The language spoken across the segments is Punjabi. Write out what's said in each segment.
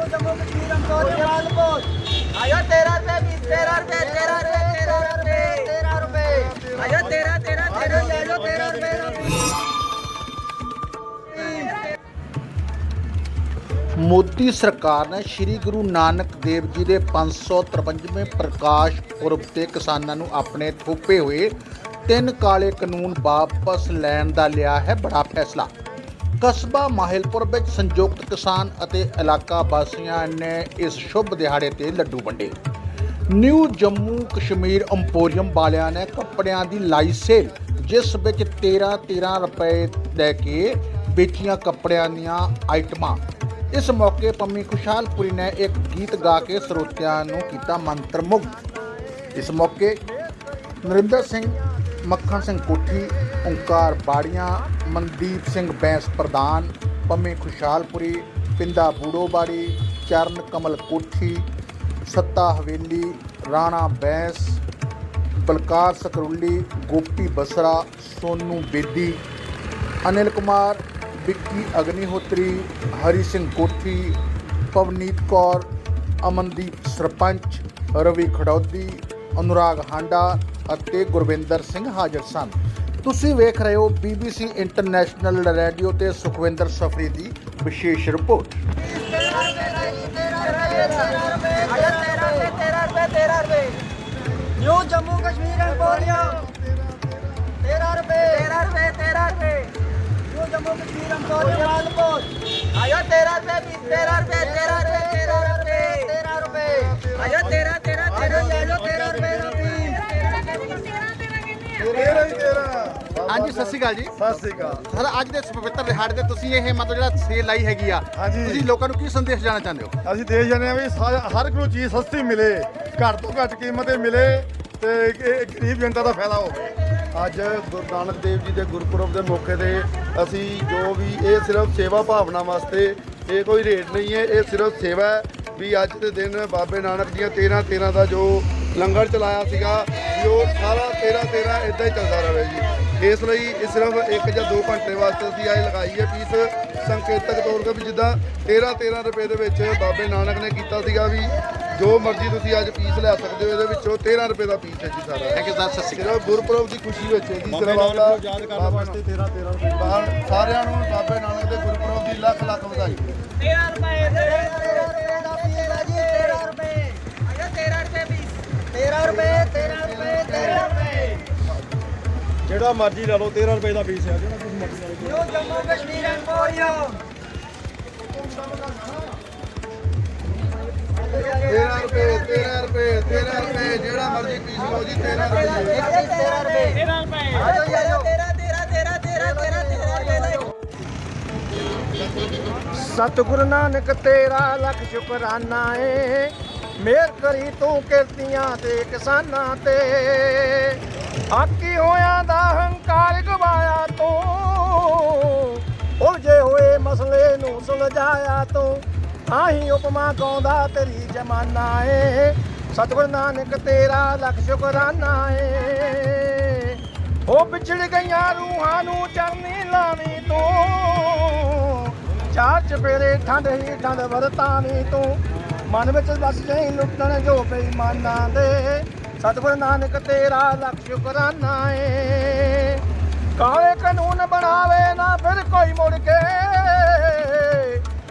जम्मू कश्मीर हमको जमालपुर आयो तेरह रुपए बीस तेरह रुपए तेरह रुपए तेरह रुपए तेरह रुपए आयो तेरह तेरह तेरह ले लो तेरह रुपए ਮੋਦੀ ਸਰਕਾਰ ਨੇ ਸ੍ਰੀ ਗੁਰੂ ਨਾਨਕ ਦੇਵ ਜੀ ਦੇ 553ਵੇਂ ਪ੍ਰਕਾਸ਼ ਪੁਰਬ ਤੇ ਕਿਸਾਨਾਂ ਨੂੰ ਆਪਣੇ ਥੋਪੇ ਹੋਏ ਤਿੰਨ ਕਾਲੇ ਕਾਨੂੰਨ ਵਾਪਸ ਲੈਣ ਦਾ ਲਿਆ ਹੈ ਬੜਾ ਫੈਸਲਾ ਕਸਬਾ ਮਾਹਿਲਪੁਰ ਵਿੱਚ ਸੰਯੁਕਤ ਕਿਸਾਨ ਅਤੇ ਇਲਾਕਾ ਵਾਸੀਆਂ ਨੇ ਇਸ ਸ਼ੁਭ ਦਿਹਾੜੇ ਤੇ ਲੱਡੂ ਵੰਡੇ। ਨਿਊ ਜੰਮੂ ਕਸ਼ਮੀਰ ਅੰਪੋਰੀਅਮ ਵਾਲਿਆਂ ਨੇ ਕੱਪੜਿਆਂ ਦੀ ਲਾਈ ਸੇਲ, ਜਿਸ ਵਿੱਚ 13 13 ਰੁਪਏ ਲੈ ਕੇ ਵੇਚੀਆਂ ਕੱਪੜਿਆਂ ਦੀਆਂ ਆਈਟਮਾਂ। ਇਸ ਮੌਕੇ ਪੰਮੀ ਖੁਸ਼ਹਾਲਪੁਰੀ ਨੇ ਇੱਕ ਗੀਤ ਗਾ ਕੇ ਸਰੋਤਿਆਂ ਨੂੰ ਕੀਤਾ ਮੰਤਰਮੁਗਧ। ਇਸ ਮੌਕੇ ਨਰਿੰਦਰ ਸਿੰਘ ਮੱਖਣ ਸਿੰਘ ਕੋਠੀ, ਓਂਕਾਰ ਬਾੜੀਆਂ, ਮਨਦੀਪ ਸਿੰਘ ਬੈਂਸ ਪ੍ਰਧਾਨ, ਪੰਮੀ ਖੁਸ਼ਹਾਲਪੁਰੀ ਪਿੰਦਾ ਬੂੜੋਬਾੜੀ, ਚਰਨ ਕਮਲ ਕੋਠੀ, ਸੱਤਾ ਹਵੇਲੀ, ਰਾਣਾ ਬੈਂਸ, ਬਲਕਾਰ ਸਕਰੁੱਲੀ, ਗੋਪੀ ਬਸਰਾ, ਸੋਨੂ ਬੇਦੀ, ਅਨਿਲ ਕੁਮਾਰ, ਵਿੱਕੀ ਅਗਨੀਹੋਤਰੀ, ਹਰੀ ਸਿੰਘ ਕੋਠੀ, ਪਵਨੀਤ ਕੌਰ, ਅਮਨਦੀਪ ਸਰਪੰਚ, ਰਵੀ ਖੜੌਦੀ ਅਨੁਰਾਗ ਹਾਂਡਾ ਅਤੇ ਗੁਰਵਿੰਦਰ ਸਿੰਘ ਹਾਜ਼ਰ ਸਨ। ਤੁਸੀਂ ਵੇਖ ਰਹੇ ਹੋ BBC ਇੰਟਰਨੈਸ਼ਨਲ ਰੇਡੀਓ ਤੇ ਸੁਖਵਿੰਦਰ ਸਫਰੀ ਦੀ ਵਿਸ਼ੇਸ਼ report. New Jammu Kashmir and 13 ਰੁਪਏ। 13 ਰੁਪਏ 13 ਰੁਪਏ। ਨਿਊ ਜੰਮੂ ਕਸ਼ਮੀਰ ਐਂਡ ਆਇਆ 13 ਰੁਪਏ 20 13 ਤੇਰਾ ਹੀ ਤੇਰਾ। ਹਾਂਜੀ ਸਤਿ ਸ਼੍ਰੀ ਅਕਾਲ ਜੀ। ਸਤਿ ਸ੍ਰੀ ਅਕਾਲ। ਸਰ ਅੱਜ ਦੇ ਇਸ ਪਵਿੱਤਰ ਦਿਹਾੜੇ ਤੇ ਤੁਸੀਂ ਇਹ ਮਤਲਬ ਜਿਹੜਾ ਸੇਲ ਲਾਈ ਹੈਗੀ ਆ ਹਾਂਜੀ। ਤੁਸੀਂ ਲੋਕਾਂ ਨੂੰ ਕੀ ਸੰਦੇਸ਼ ਦੇਣਾ ਚਾਹੁੰਦੇ ਹੋ? ਅਸੀਂ ਦੇਖ ਜਾਂਦੇ ਆ ਵੀ ਸਾਰਾ- ਹਰ ਇੱਕ ਨੂੰ ਚੀਜ਼ ਸਸਤੀ ਮਿਲੇ ਘੱਟ ਤੋਂ ਘੱਟ ਕੀਮਤ ਤੇ ਮਿਲੇ ਤੇ ਇਹ ਗਰੀਬ ਜਨਤਾ ਦਾ ਫਾਇਦਾ ਹੋਵੇ। ਅੱਜ ਗੁਰੂ ਨਾਨਕ ਦੇਵ ਜੀ ਦੇ ਗੁਰਪੁਰਬ ਦੇ ਮੌਕੇ ਤੇ ਅਸੀਂ ਜੋ ਵੀ ਇਹ ਸਿਰਫ ਸੇਵਾ ਭਾਵਨਾ ਵਾਸਤੇ ਇਹ ਕੋਈ ਰੇਟ ਨਹੀਂ ਹੈ ਇਹ ਸਿਰਫ ਸੇਵਾ ਹੈ ਵੀ ਅੱਜ ਦੇ ਦਿਨ ਬਾਬੇ ਨਾਨਕ ਦੀਆਂ 13 13 ਦਾ ਜੋ ਲੰਗਰ ਚਲਾਇਆ ਸੀਗਾ ਵੀ ਉਹ ਸਾਰਾ 13 13 ਇਦਾਂ ਹੀ ਚੱਲਦਾ ਰਹੇ ਜੀ। ਇਸ ਲਈ ਇਹ ਸਿਰਫ 1 ਜਾਂ 2 ਘੰਟੇ ਵਾਸਤੇ ਅਸੀਂ ਇਹ ਲਗਾਈ ਹੈ ਫੀਸ ਸੰਕੇਤਕ ਤੌਰ ਤੇ ਵੀ ਜਿੱਦਾਂ 13 13 ਰੁਪਏ ਦੇ ਵਿੱਚ ਬਾਬੇ ਨਾਨਕ ਨੇ ਕੀਤਾ ਸੀਗਾ ਵੀ ਜੋ ਮਰਜ਼ੀ ਤੁਸੀਂ ਅੱਜ ਪੀਸ ਲੈ ਸਕਦੇ ਹੋ ਇਹਦੇ ਵਿੱਚੋਂ 13 ਰੁਪਏ ਦਾ ਪੀਸ ਹੈ ਜੀ ਸਾਰਾ। ਥੈਂਕ ਯੂ ਸਰ ਸਤਿ ਸ਼੍ਰੀ ਅਕਾਲ। ਗੁਰਪੁਰਬ ਦੀ ਖੁਸ਼ੀ ਵਿੱਚ ਹੈ ਜੀ ਸਰਵਾਲਾ ਯਾਦ ਕਰਨ ਵਾਸਤੇ 13 13 ਰੁਪਏ ਸਾਰਿਆਂ ਨੂੰ ਬਾਬੇ ਨਾਨਕ ਦੇ ਗੁਰਪੁਰਬ ਦੀ ਲੱਖ ਲੱਖ ਵਧਾਈ। 13 ਰੁਪਏ ਦੇ ਜਿਹੜਾ ਮਰਜ਼ੀ ਲੈ ਲਓ 13 ਰੁਪਏ ਦਾ ਪੀਸ ਆ ਜਾਓ ਨਾਨਕ ਤੇਰਾ ਲੱਖ ਸ਼ੁਕਰਾਨਾ ਏ। ਮੇਰ ਕਰੀ ਤੂੰ ਕਿਰਤੀਆਂ ਤੇ ਕਿਸਾਨਾਂ ਤੇ। ਆਕੀ ਹੋਇਆਂ ਦਾ ਹੰਕਾਰ ਗਵਾਇਆ ਤੂੰ। ਉਲਝੇ ਹੋਏ ਮਸਲੇ ਨੂੰ ਸੁਲਝਾਇਆ ਤੂੰ। ਆਹੀ ਉਪਮਾ ਗਾਉਂਦਾ ਤੇਰੀ ਜਮਾਨਾ ਏ। ਸਤਿਗੁਰੂ ਨਾਨਕ, ਤੇਰਾ ਲੱਖ ਸ਼ੁਕਰਾਨਾ ਏ। ਉਹ ਵਿਛੜ ਗਈਆਂ ਰੂਹਾਂ ਨੂੰ ਚਰਨੀ ਲਾਵੀਂ ਤੂੰ। ਚਾਰ ਚਪੇਰੇ ਠੰਡ ਹੀ ਠੰਡ ਵਰਤਾਵੀਂ ਤੂੰ। ਮਨ ਵਿੱਚ ਵਸ ਜਾਈ ਲੁੱਟਣ ਜੋ ਬੇਈਮਾਨਾਂ ਦੇ। ਸਤਿਗੁਰ ਨਾਨਕ ਤੇਰਾ ਲੱਖ ਸ਼ੁਕਰਾਨਾ ਏ। ਕਾਲੇ ਕਾਨੂੰਨ ਬਣਾਵੇ ਨਾ ਫਿਰ ਕੋਈ ਮੁੜ ਕੇ।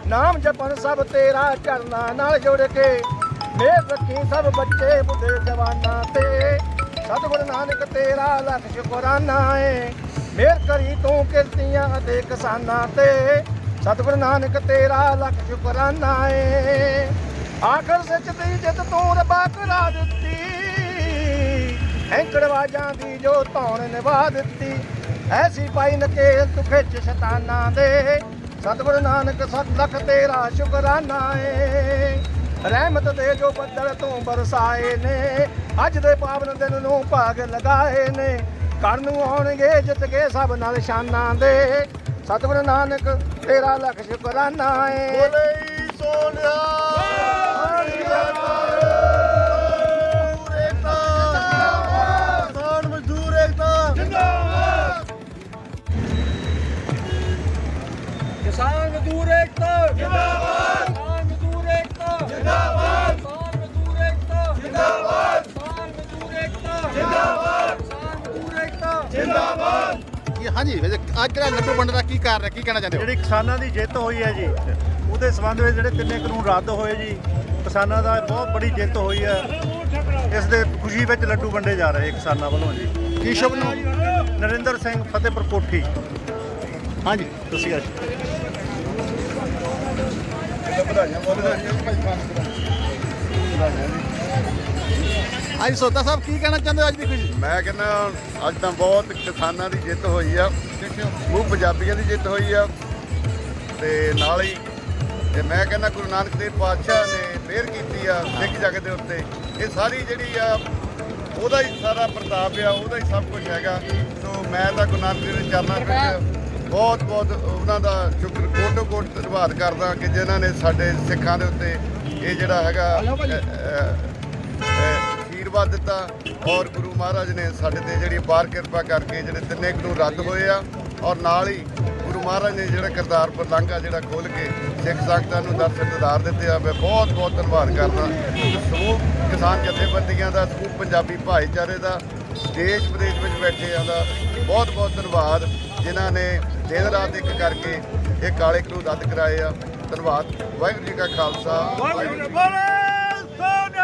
ਨਾਮ ਜਪਣ ਸਭ ਤੇਰਾ ਚਰਨਾਂ ਨਾਲ ਜੁੜ ਕੇ। ਮੇਰ ਰੱਖੀ ਸਭ ਬੱਚੇ ਬੁੱਢੇ ਜਵਾਨਾਂ ਤੇ। ਸਤਿਗੁਰ ਨਾਨਕ ਤੇਰਾ ਲੱਖ ਸ਼ੁਕਰਾਨਾ ਏ। ਮੇਰ ਕਰੀ ਤੂੰ ਕਿਰਤੀਆਂ ਅਤੇ ਕਿਸਾਨਾਂ ਤੇ। ਸਤਿਗੁਰ ਨਾਨਕ ਤੇਰਾ ਲੱਖ ਸ਼ੁਕਰਾਨਾ ਏ। ਆਖਰ ਸੱਚ ਦੀ ਜਿੱਤ ਤੂੰ ਰੱਬਾ ਕਰਾ ਦਿੱਤੀ ਹੈਂਕੜਵਾਜਾਂ ਦੀ ਜੋ ਧੌਣ ਨਿਭਾ ਦਿੱਤੀ, ਐਸੀ ਪਾਈ ਨਕੇਲ ਤੂੰ ਖਿੱਚ ਸ਼ਤਾਨਾਂ ਦੇ। ਸਤਿਗੁਰ ਨਾਨਕ, ਸਤ ਲੱਖ ਤੇਰਾ ਸ਼ੁਕਰਾਨਾ ਏ। ਰਹਿਮਤ ਦੇ ਜੋ ਬੱਦਲ ਤੂੰ ਬਰਸਾਏ ਨੇ, ਅੱਜ ਦੇ ਪਾਵਨ ਦਿਨ ਨੂੰ ਭਾਗ ਲਗਾਏ ਨੇ। ਘਰ ਨੂੰ ਆਉਣਗੇ, ਜਿੱਤ ਕੇ ਸਭ ਨਾਲ ਸ਼ਾਨਾਂ ਦੇ। ਸਤਿਗੁਰ ਨਾਨਕ, ਤੇਰਾ ਲੱਖ ਸ਼ੁਕਰਾਨਾ ਏ। ਮਜ਼ਦੂਰ ਏਕਤਾ। ਜਿੰਦਾਬਾਦ। ਕਿਸਾਨ ਮਜ਼ਦੂਰ ਏਕਤਾ। ਜਿੰਦਾਬਾਦ। ਕਿਸਾਨ ਮਜ਼ਦੂਰ ਏਕਤਾ। ਜਿੰਦਾਬਾਦ। ਕਿਸਾਨ ਮਜ਼ਦੂਰ ਏਕਤਾ। ਜਿੰਦਾਬਾਦ। ਕਿਸਾਨ ਮਜ਼ਦੂਰ ਏਕਤਾ। ਜਿੰਦਾਬਾਦ। ਕੀ ਹਾਂਜੀ ਵੈਸੇ ਅੱਜ ਜਿਹੜਾ ਲੱਡੂ ਵੰਡ ਦਾ ਕੀ ਕਾਰਨ ਹੈ? ਕੀ ਕਹਿਣਾ ਚਾਹੁੰਦੇ ਹੋ? ਜਿਹੜੀ ਕਿਸਾਨਾਂ ਦੀ ਜਿੱਤ ਹੋਈ ਹੈ ਜੀ ਉਹਦੇ ਸਬੰਧ ਵਿੱਚ ਜਿਹੜੇ ਤਿੰਨੇ ਕਾਨੂੰਨ ਰੱਦ ਹੋਏ ਜੀ ਕਿਸਾਨਾਂ ਦਾ ਬਹੁਤ ਬੜੀ ਜਿੱਤ ਹੋਈ ਹੈ। ਇਸ ਦੇ ਖੁਸ਼ੀ ਵਿੱਚ ਲੱਡੂ ਵੰਡੇ ਜਾ ਰਹੇ ਕਿਸਾਨਾਂ ਵੱਲੋਂ ਜੀ। ਕੀ ਸ਼ੁਭ ਨਾਮ? ਨਰਿੰਦਰ ਸਿੰਘ ਫਤਿਹਪੁਰ ਕੋਠੀ। ਹਾਂਜੀ। ਤੁਸੀਂ ਅੱਜ ਅੱਜ ਸੋਤਾ ਸਾਹਿਬ ਕੀ ਕਹਿਣਾ ਚਾਹੁੰਦੇ ਹੋ ਅੱਜ ਦੀ ਖੁਸ਼ੀ? ਮੈਂ ਕਹਿੰਦਾ, ਅੱਜ ਤਾਂ ਬਹੁਤ ਕਿਸਾਨਾਂ ਦੀ ਜਿੱਤ ਹੋਈ ਆ। ਉਹ ਪੰਜਾਬੀਆਂ ਦੀ ਜਿੱਤ ਹੋਈ ਆ। ਤੇ ਨਾਲ ਹੀ ਤੇ ਮੈਂ ਕਹਿੰਦਾ, ਗੁਰੂ ਨਾਨਕ ਦੇਵ ਪਾਤਸ਼ਾਹ ਨੇ ਮਿਹਰ ਕੀਤੀ ਆ ਸਿੱਖ ਜਗਤ ਦੇ ਉੱਤੇ। ਇਹ ਸਾਰੀ ਜਿਹੜੀ ਆ, ਉਹਦਾ ਹੀ ਸਾਰਾ ਪ੍ਰਤਾਪ ਆ, ਉਹਦਾ ਹੀ ਸਭ ਕੁਝ ਹੈਗਾ। ਸੋ ਮੈਂ ਤਾਂ ਗੁਰੂ ਨਾਨਕ ਦੇਵ ਦੇ ਚਰਨਾਂ ਵਿੱਚ ਬਹੁਤ ਬਹੁਤ ਉਹਨਾਂ ਦਾ ਸ਼ੁਕਰ ਕੋਟੋ ਕੋਟ ਧੰਨਵਾਦ ਕਰਦਾ ਕਿ ਜਿਨ੍ਹਾਂ ਨੇ ਸਾਡੇ ਸਿੱਖਾਂ ਦੇ ਉੱਤੇ ਇਹ ਜਿਹੜਾ ਹੈਗਾ ਅ, ਆਸ਼ੀਰਵਾਦ ਦਿੱਤਾ ਔਰ ਗੁਰੂ ਮਹਾਰਾਜ ਨੇ ਸਾਡੇ ਤੇ ਜਿਹੜੀ ਬਾਰ ਕਿਰਪਾ ਕਰਕੇ ਜਿਹੜੇ ਤਿੰਨੇ ਕਾਨੂੰਨ ਰੱਦ ਹੋਏ ਆ ਔਰ ਨਾਲ ਹੀ ਗੁਰੂ ਮਹਾਰਾਜ ਨੇ ਜਿਹੜਾ ਕਰਤਾਰਪੁਰ ਲਾਂਘਾ ਜਿਹੜਾ ਖੋਲ ਕੇ ਸਿੱਖ ਸੰਗਤਾਂ ਨੂੰ ਦਰਸ਼ਨ ਦਿਦਾਰ ਦਿੱਤੇ ਆ ਮੈਂ ਬਹੁਤ ਬਹੁਤ ਧੰਨਵਾਦ ਕਰਦਾ। ਸਮੂਹ ਕਿਸਾਨ ਜਥੇਬੰਦੀਆਂ ਦਾ ਸਮੂਹ ਪੰਜਾਬੀ ਭਾਈਚਾਰੇ ਦਾ ਦੇਸ਼ ਵਿਦੇਸ਼ ਵਿੱਚ ਬੈਠੇ ਆ ਦਾ ਬਹੁਤ ਬਹੁਤ ਧੰਨਵਾਦ ਜਿਨ੍ਹਾਂ ਨੇ ਦਿਨ ਰਾਤ ਇੱਕ ਕਰਕੇ ਇਹ ਕਾਲੇ ਕਾਨੂੰਨ ਰੱਦ ਕਰਾਏ ਆ। ਧੰਨਵਾਦ। ਵਾਹਿਗੁਰੂ ਜੀ ਕਾ ਖਾਲਸਾ ਵਾਹਿਗੁਰੂ ਜੀ ਕੀ ਫਤਿਹ।